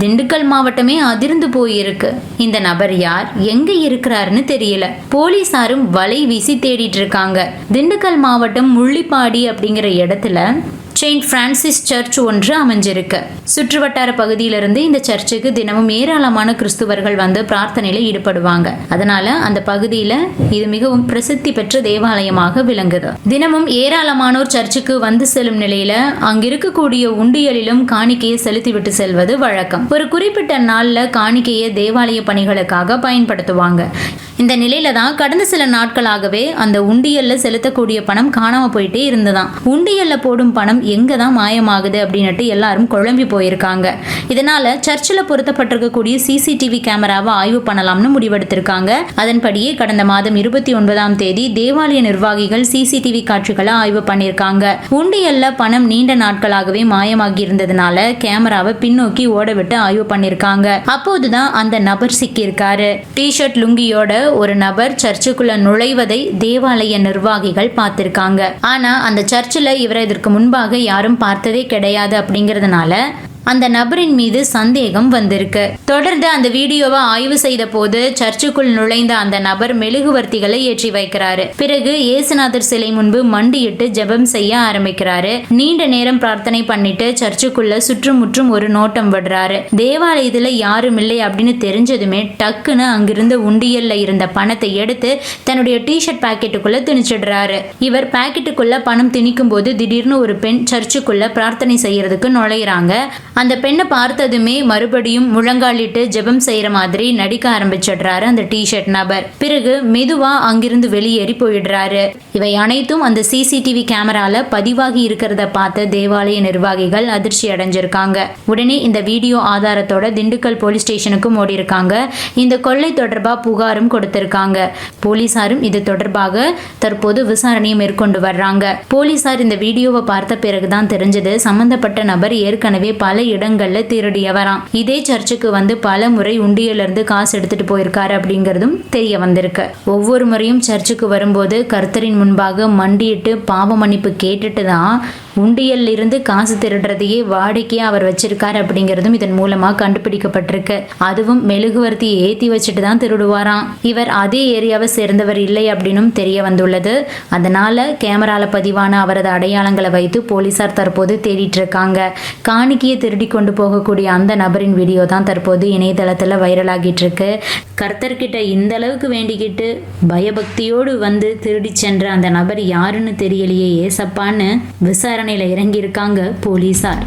திண்டுக்கல் மாவட்டமே அதிர்ந்து போயிருக்கு. இந்த நபர் யார்? எங்க இருக்கிறாருன்னு தெரியல. போலீசாரும் வலை வீசி தேடிட்டு இருக்காங்க. திண்டுக்கல் மாவட்டம் முள்ளிப்பாடி அப்படிங்கிற இடத்துல செயின்ட் பிரான்சிஸ் சர்ச் ஒன்று அமைஞ்சிருக்கு. சுற்றுவட்டார பகுதியிலிருந்து இந்த சர்ச்சுக்கு தினமும் ஏராளமான கிறிஸ்துவர்கள் வந்து பிரார்த்தனையில ஈடுபடுவாங்க. அதனால அந்த பகுதியில இது மிகவும் பிரசித்தி பெற்ற தேவாலயமாக விளங்குது. தினமும் ஏராளமானோர் சர்ச்சுக்கு வந்து செல்லும் நிலையில அங்கிருக்கக்கூடிய உண்டியலிலும் காணிக்கையை செலுத்திவிட்டு செல்வது வழக்கம். ஒரு குறிப்பிட்ட நாள்ல காணிக்கையை தேவாலய பணிகளுக்காக பயன்படுத்துவாங்க. இந்த நிலையில தான் கடந்த சில நாட்களாகவே அந்த உண்டியல்ல செலுத்தக்கூடிய பணம் காணாம போயிட்டே இருந்ததான். உண்டியல்ல போடும் பணம் எங்கே தான் மாயமாகுது அப்படின்னுட்டு எல்லாரும் குழம்பி போயிருக்காங்க. இதனால சர்ச்சில் பொருத்தப்பட்டிருக்கக்கூடிய சிசிடிவி கேமராவை ஆய்வு பண்ணலாம்னு முடிவெடுத்திருக்காங்க. அதன்படியே கடந்த மாதம் இருபத்தி ஒன்பதாம் தேதி தேவாலய நிர்வாகிகள் சிசிடிவி காட்சிகளை ஆய்வு பண்ணியிருக்காங்க. உண்டியல்ல பணம் நீண்ட நாட்களாகவே மாயமாகி இருந்ததுனால கேமராவை பின்னோக்கி ஓட விட்டு ஆய்வு பண்ணியிருக்காங்க. அப்போதுதான் அந்த நபர் சிக்கியிருக்காரு. டிஷர்ட் லுங்கியோட ஒரு நபர் சர்ச்சுக்குள்ள நுழைவதை தேவாலய நிர்வாகிகள் பார்த்திருக்காங்க. ஆனா அந்த சர்ச்சில் இவரை இதற்கு முன்பாக யாரும் பார்த்ததே கிடையாது அப்படிங்கறதுனால அந்த நபரின் மீது சந்தேகம் வந்திருக்கு. தொடர்ந்து அந்த வீடியோவை ஆய்வு செய்த போது சர்ச்சுக்குள் நுழைந்த அந்த நபர் மெழுகுவர்த்திகளை ஏற்றி வைக்கிறாரு. பிறகு ஏசுநாதர் சிலை முன்பு மண்டியிட்டு ஜெபம் செய்ய ஆரம்பிக்கிறாரு. நீண்ட நேரம் பிரார்த்தனை பண்ணிட்டு சர்ச்சுக்குள்ள சுற்றுமுற்றும் ஒரு நோட்டம் விடுறாரு. தேவாலயத்துல யாரும் இல்லை அப்படின்னு தெரிஞ்சதுமே டக்குன்னு அங்கிருந்த உண்டியல்ல இருந்த பணத்தை எடுத்து தன்னுடைய டிஷர்ட் பாக்கெட்டுக்குள்ள திணிச்சிடுறாரு. இவர் பாக்கெட்டுக்குள்ள பணம் திணிக்கும் போது திடீர்னு ஒரு பெண் சர்ச்சுக்குள்ள பிரார்த்தனை செய்யறதுக்கு நுழையிறாங்க. அந்த பெண்ணை பார்த்ததுமே மறுபடியும் முழங்காலிட்டு ஜெபம் செய்யற மாதிரி நடிக்க ஆரம்பிச்சிடுறாரு அந்த டிஷர்ட் நபர். பிறகு மெதுவா அங்கிருந்து வெளியேறி போயிடுறாரு. இவை அனைத்தும் அந்த சிசிடிவி கேமரால பதிவாகி இருக்கிறத பார்த்த தேவாலய நிர்வாகிகள் அதிர்ச்சி அடைஞ்சிருக்காங்க. உடனே இந்த வீடியோ ஆதாரத்தோட திண்டுக்கல் போலீஸ் ஸ்டேஷனுக்கும் ஓடி இருக்காங்க இந்த கொள்ளை தொடர்பா புகாரும் கொடுத்திருக்காங்க. போலீசாரும் இது தொடர்பாக தற்போது விசாரணையை மேற்கொண்டு வர்றாங்க. போலீசார் இந்த வீடியோவை பார்த்த பிறகுதான் தெரிஞ்சது சம்பந்தப்பட்ட நபர் ஏற்கனவே பல இடங்கள்ல திருடியவராம். இதே சர்ச்சுக்கு வந்து பல முறை உண்டியல்ல இருந்து காசு எடுத்துட்டு போயிருக்காரு அப்படிங்கிறதும் தெரிய வந்திருக்கு. ஒவ்வொரு முறையும் சர்ச்சுக்கு வரும்போது கர்த்தரின் முன்பாக மண்டியிட்டு பாவ மன்னிப்பு கேட்டுட்டு தான் உண்டியல்ல இருந்து காசு திருடுறதையே வாடிக்கையா அவர் வச்சிருக்காரு அப்படிங்கிறதும் இதன் மூலமா கண்டுபிடிக்கப்பட்டிருக்கு. அதுவும் மெழுகுவர்த்தியை ஏத்தி வச்சுட்டு தான் திருடுவாராம். இவர் அதே ஏரியாவை சேர்ந்தவர் இல்லை அப்படின்னும் தெரிய வந்துள்ளது. அதனால கேமரால பதிவான அவரது அடையாளங்களை வைத்து போலீசார் தற்போது தேடிட்டு இருக்காங்க காணிக்கையை திருடி கொண்டு போகக்கூடிய அந்த நபரின் வீடியோ தான் தற்போது இணையதளத்தில் வைரலாகிட்டு இருக்கு கர்த்தர்கிட்ட இந்த அளவுக்கு வேண்டிக்கிட்டு பயபக்தியோடு வந்து திருடி சென்ற அந்த நபர் யாருன்னு தெரியலையே ஏசப்பான்னு விசாரணையில் இறங்கியிருக்காங்க போலீசார்.